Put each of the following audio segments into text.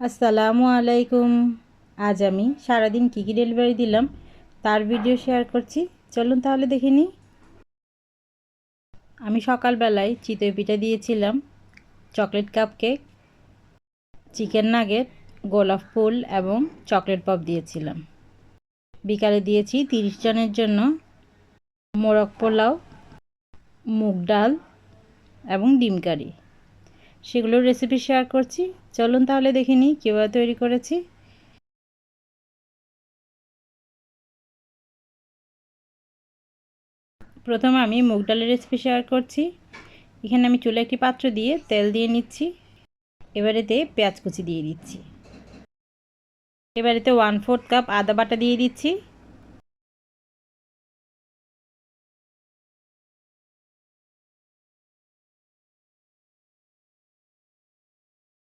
আসসালামু আলাইকুম। আজ আমি সারাদিন কী কী ডেলিভারি দিলাম তার ভিডিও শেয়ার করছি। চলুন তাহলে দেখে নিই। আমি সকালবেলায় চিতই পিঠা দিয়েছিলাম chocolate cup cake chicken nugget গোলাপ ফুল এবং চকলেট পপ দিয়েছিলাম। বিকালে দিয়েছি তিরিশ জনের জন্য মোরগ পোলাও, মুগ ডাল এবং ডিম কারি। সেগুলোর রেসিপি শেয়ার করছি। চলুন তাহলে দেখে নিই কীভাবে তৈরি করেছি। প্রথমে আমি মুগ ডালের রেসিপি শেয়ার করছি। এখানে আমি চুলে একটি পাত্র দিয়ে তেল দিয়ে নিচ্ছি। এবারে এবারেতে পেঁয়াজ কুচি দিয়ে দিচ্ছি। এবারেতে ওয়ান ফোর্থ কাপ আদা বাটা দিয়ে দিচ্ছি।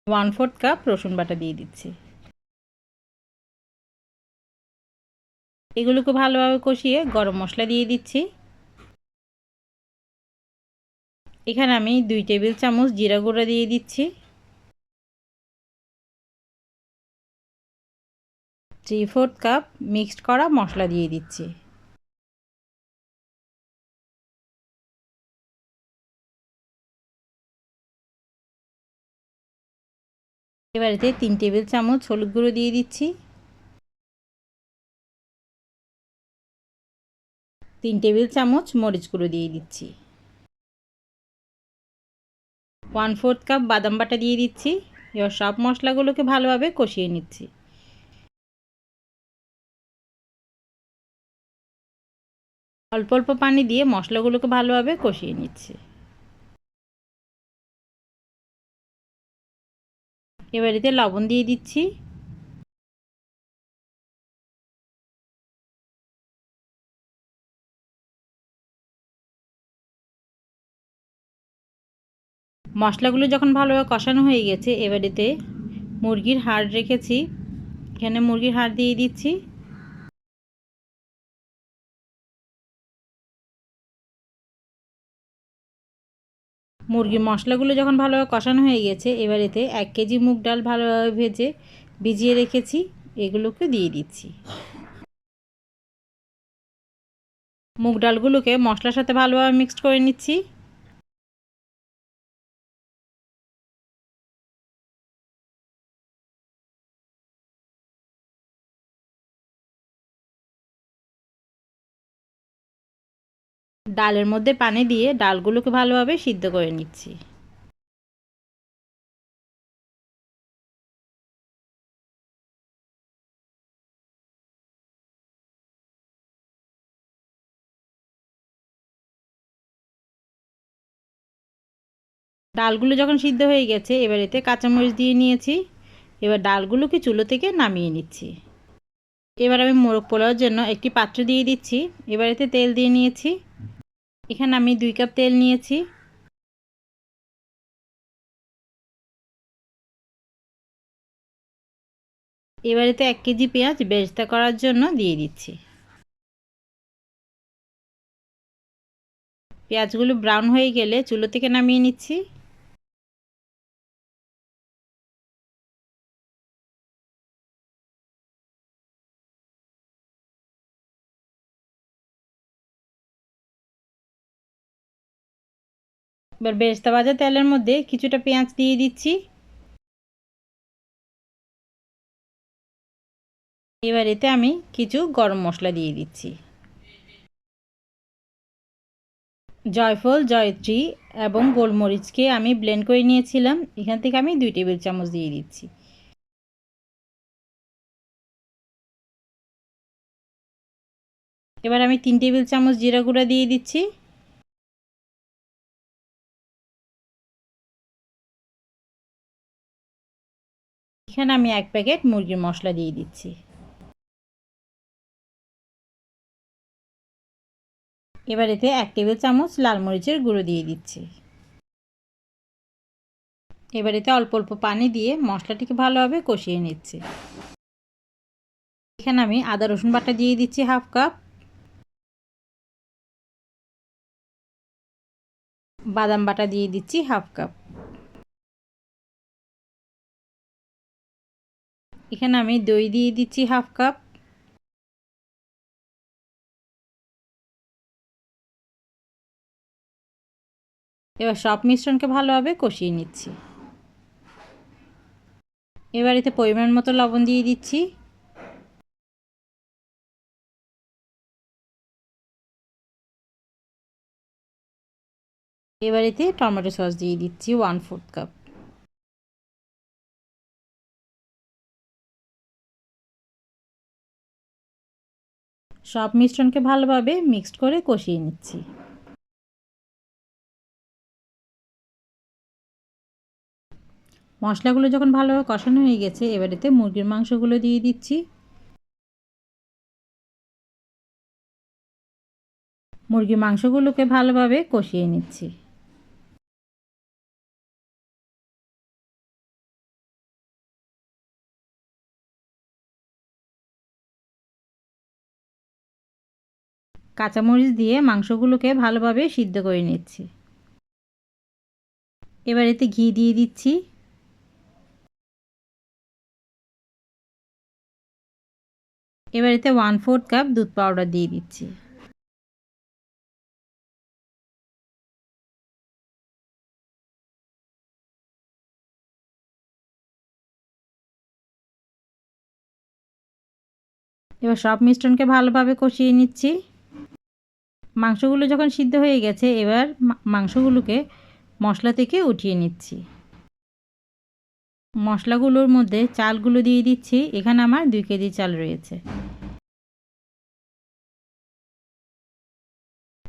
ওয়ান ফোর্থ কাপ রসুন বাটা দিয়ে দিচ্ছি। এগুলোকে ভালোভাবে কষিয়ে গরম মশলা দিয়ে দিচ্ছি। এখানে আমি দুই টেবিল চামচ জিরা গুঁড়া দিয়ে দিচ্ছি। থ্রি ফোর্থ কাপ মিক্সড করা মশলা দিয়ে দিচ্ছি। এবারেতে তিন টেবিল চামচ হলুদ গুঁড়ো দিয়ে দিচ্ছি। তিন টেবিল চামচ মরিচ গুঁড়ো দিয়ে দিচ্ছি। ওয়ান ফোর্থ কাপ বাদাম বাটা দিয়ে দিচ্ছি। এবার সব মশলাগুলোকে ভালোভাবে কষিয়ে নিচ্ছি। অল্প অল্প পানি দিয়ে মশলাগুলোকে ভালোভাবে কষিয়ে নিচ্ছি। এবার এতে লবণ দিয়ে দিচ্ছি। মশলাগুলো যখন ভালোভাবে কষানো হয়ে গেছে এবার এতে মুরগির হাড় রেখেছি। এখানে মুরগির হাড় দিয়ে দিচ্ছি। মুরগির মশলাগুলো যখন ভালোভাবে কষানো হয়ে গেছে, এবার এতে এক কেজি মুগ ডাল ভালোভাবে ভেজে ভিজিয়ে রেখেছি। এগুলোকে দিয়ে দিচ্ছি। মুগ ডালগুলোকে মশলার সাথে ভালোভাবে মিক্সড করে নিচ্ছি। ডালের মধ্যে পানি দিয়ে ডালগুলোকে ভালোভাবে সিদ্ধ করে নিচ্ছি। ডালগুলো যখন সিদ্ধ হয়ে গেছে, এবার এতে কাঁচামরিচ দিয়ে নিয়েছি। এবার ডালগুলোকে চুলো থেকে নামিয়ে নিচ্ছি। এবার আমি মোরগ পোলাওয়ার জন্য একটি পাত্র দিয়ে দিচ্ছি। এবার এতে তেল দিয়ে নিয়েছি। এখানে আমি দুই কাপ তেল নিয়েছি। এবারে তো এক কেজি পেঁয়াজ বেজতা করার জন্য দিয়ে দিচ্ছি। পেঁয়াজগুলো ব্রাউন হয়ে গেলে চুলো থেকে নামিয়ে নিচ্ছি। এবার বেরেস্তা ভাজা তেলের মধ্যে কিছুটা পেঁয়াজ দিয়ে দিচ্ছি। এবার এতে আমি কিছু গরম মশলা দিয়ে দিচ্ছি। জয়ফল, জয়ত্রী এবং গোলমরিচকে আমি ব্লেন্ড করে নিয়েছিলাম। এখান থেকে আমি দুই টেবিল চামচ দিয়ে দিচ্ছি। এবার আমি তিন টেবিল চামচ জিরা গুঁড়া দিয়ে দিচ্ছি। এখানে আমি এক প্যাকেট মুরগির মশলা দিয়ে দিচ্ছি। এবার এতে এক টেবিল চামচ লাল মরিচের গুঁড়ো দিয়ে দিচ্ছি। এবার এতে অল্প অল্প পানি দিয়ে মশলাটিকে ভালোভাবে কষিয়ে নিচ্ছি। এখানে আমি আদা, রসুন বাটা দিয়ে দিচ্ছি হাফ কাপ। বাদাম বাটা দিয়ে দিচ্ছি হাফ কাপ। এখানে আমি দই দিয়ে দিচ্ছি হাফ কাপ। এবার সব মিশ্রণকে ভালোভাবে কষিয়ে নিচ্ছি। এবার এতে পরিমাণ মতো লবণ দিয়ে দিচ্ছি। এবার এতে টমেটো সস দিয়ে দিচ্ছি ওয়ান ফোর্থ কাপ। সব মিশ্রণকে ভালোভাবে মিক্সড করে কষিয়ে নিচ্ছি। মশলাগুলো যখন ভালোভাবে কষানো হয়ে গেছে এবারেতে মুরগির মাংসগুলো দিয়ে দিচ্ছি। মুরগির মাংসগুলোকে ভালোভাবে কষিয়ে নিচ্ছি। কাঁচামরিচ দিয়ে মাংসগুলোকে ভালোভাবে সিদ্ধ করে নিচ্ছি। এবার এতে ঘি দিয়ে দিচ্ছি। এবার এতে ওয়ান ফোর্থ কাপ দুধ পাউডার দিয়ে দিচ্ছি। এবার সব মিশ্রণকে ভালোভাবে কষিয়ে নিচ্ছি। মাংসগুলো যখন সিদ্ধ হয়ে গেছে, এবার মাংসগুলোকে মশলা থেকে উঠিয়ে নিচ্ছি। মশলাগুলোর মধ্যে চালগুলো দিয়ে দিচ্ছি। এখানে আমার দুই কেজি চাল রয়েছে।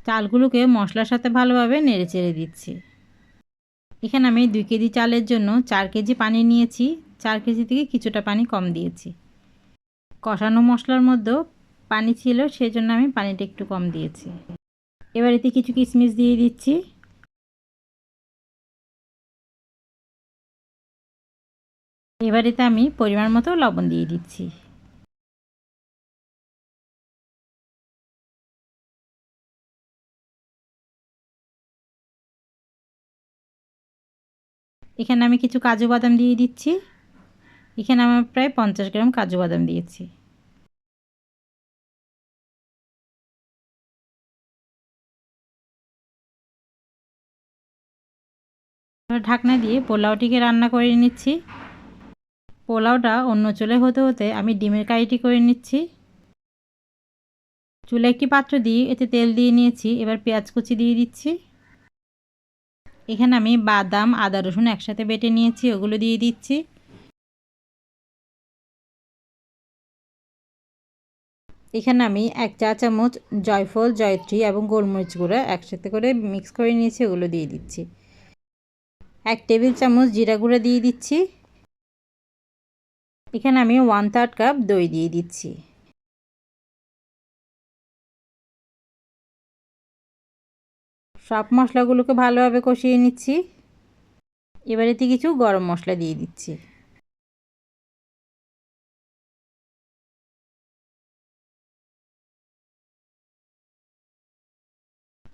চালগুলোকে মশলার সাথে ভালোভাবে নেড়ে চেড়ে দিচ্ছি। এখানে আমি দুই কেজি চালের জন্য চার কেজি পানি নিয়েছি। চার কেজি থেকে কিছুটা পানি কম দিয়েছি। কষানো মশলার মধ্যেও পানি ছিল সেই জন্য আমি পানিটা একটু কম দিয়েছি। এবার এতে কিছু কিশমিশ দিয়ে দিচ্ছি। এবার এতে আমি পরিমাণ মতো লবণ দিয়ে দিচ্ছি। এখানে আমি কিছু কাজু বাদাম দিয়ে দিচ্ছি। এখানে আমার প্রায় পঞ্চাশ গ্রাম কাজু বাদাম দিয়েছি। ঢাকনা দিয়ে পোলাওটিকে রান্না করে নিচ্ছি। পোলাওটা অন্য চুলে হতে হতে আমি ডিমের কারিটি করে নিচ্ছি। চুলে একটি পাত্র দিয়ে এতে তেল দিয়ে নিয়েছি, এবার পেঁয়াজ কুচি দিয়ে দিচ্ছি। এখানে আমি বাদাম, আদা, রসুন একসাথে বেটে নিয়েছি, ওগুলো দিয়ে দিচ্ছি। এখানে আমি এক চা চামচ জয়ফল, জয়ত্রী এবং গোলমরিচ গুঁড়া একসাথে করে মিক্স করে নিয়েছি, ওগুলো দিয়ে দিচ্ছি। এক টেবিল চামচ জিরা গুঁড়া দিয়ে দিচ্ছি। এখানে আমি ওয়ান থার্ড কাপ দই দিয়ে দিচ্ছি। সব মশলাগুলোকে ভালোভাবে কষিয়ে নিচ্ছি। এবার এতে কিছু গরম মশলা দিয়ে দিচ্ছি।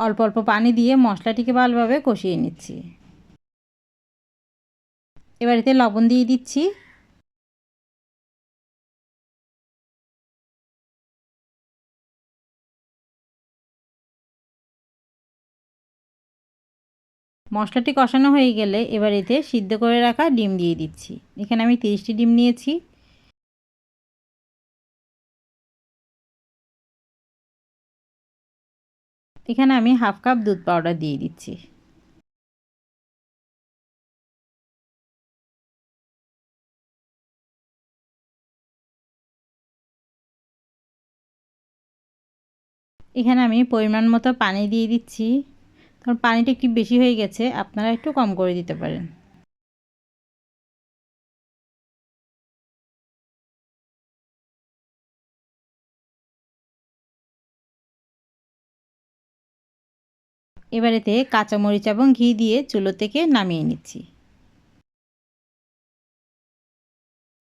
অল্প অল্প পানি দিয়ে মশলাটিকে ভালোভাবে কষিয়ে নিচ্ছি। এবার এতে লবণ দিয়ে দিচ্ছি। মশলাটি কষানো হয়ে গেলে এবার এতে সিদ্ধ করে রাখা ডিম দিয়ে দিচ্ছি। এখানে আমি তিরিশটি ডিম নিয়েছি। এখানে আমি হাফ কাপ দুধ পাউডার দিয়ে দিচ্ছি। এখানে আমি পরিমাণ মতো পানি দিয়ে দিচ্ছি। কারণ পানিটা একটু বেশি হয়ে গেছে, আপনারা একটু কম করে দিতে পারেন। এবারেতে কাঁচামরিচ এবং ঘি দিয়ে চুলো থেকে নামিয়ে নিচ্ছি।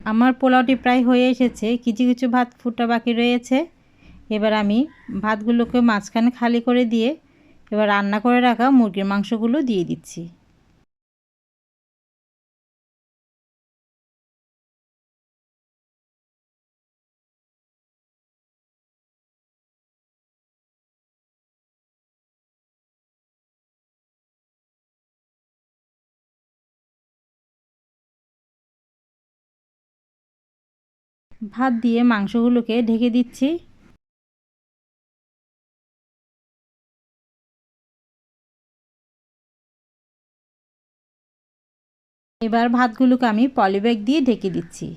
আমার পোলাওটি প্রায় হয়ে এসেছে, কিছু কিছু ভাত ফুটা বাকি রয়েছে। এবার আমি ভাতগুলোকে মাঝখানে খালি করে দিয়ে এবার রান্না করে রাখা মুরগির মাংসগুলো দিয়ে দিচ্ছি। ভাত দিয়ে মাংসগুলোকে ঢেকে দিচ্ছি। এবার ভাতগুলোকে আমি পলিব্যাগ দিয়ে ঢেকে দিচ্ছি।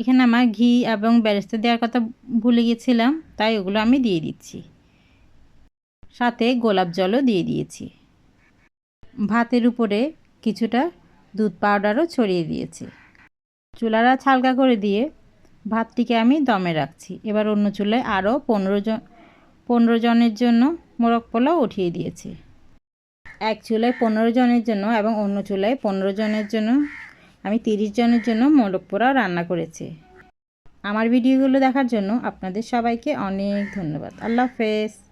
এখানে আমার ঘি এবং ব্যারেস্তা দেওয়ার কথা ভুলে গেছিলাম, তাই ওগুলো আমি দিয়ে দিচ্ছি। সাথে গোলাপ জলও দিয়ে দিয়েছি। ভাতের উপরে কিছুটা দুধ পাউডারও ছড়িয়ে দিয়েছি। চুলারা ছালকা করে দিয়ে ভাতটিকে আমি দমে রাখছি। এবার অন্য চুলায় আরও পনেরো জন, পনেরো জনের জন্য মোরগ পোলাও উঠিয়ে দিয়েছি। এক চুলায় পনেরো জনের জন্য এবং অন্য চুলায় পনেরো জনের জন্য, আমি তিরিশ জনের জন্য মোরগ পোলাও রান্না করেছি। আমার ভিডিওগুলো দেখার জন্য আপনাদের সবাইকে অনেক ধন্যবাদ। আল্লাহ হাফেজ।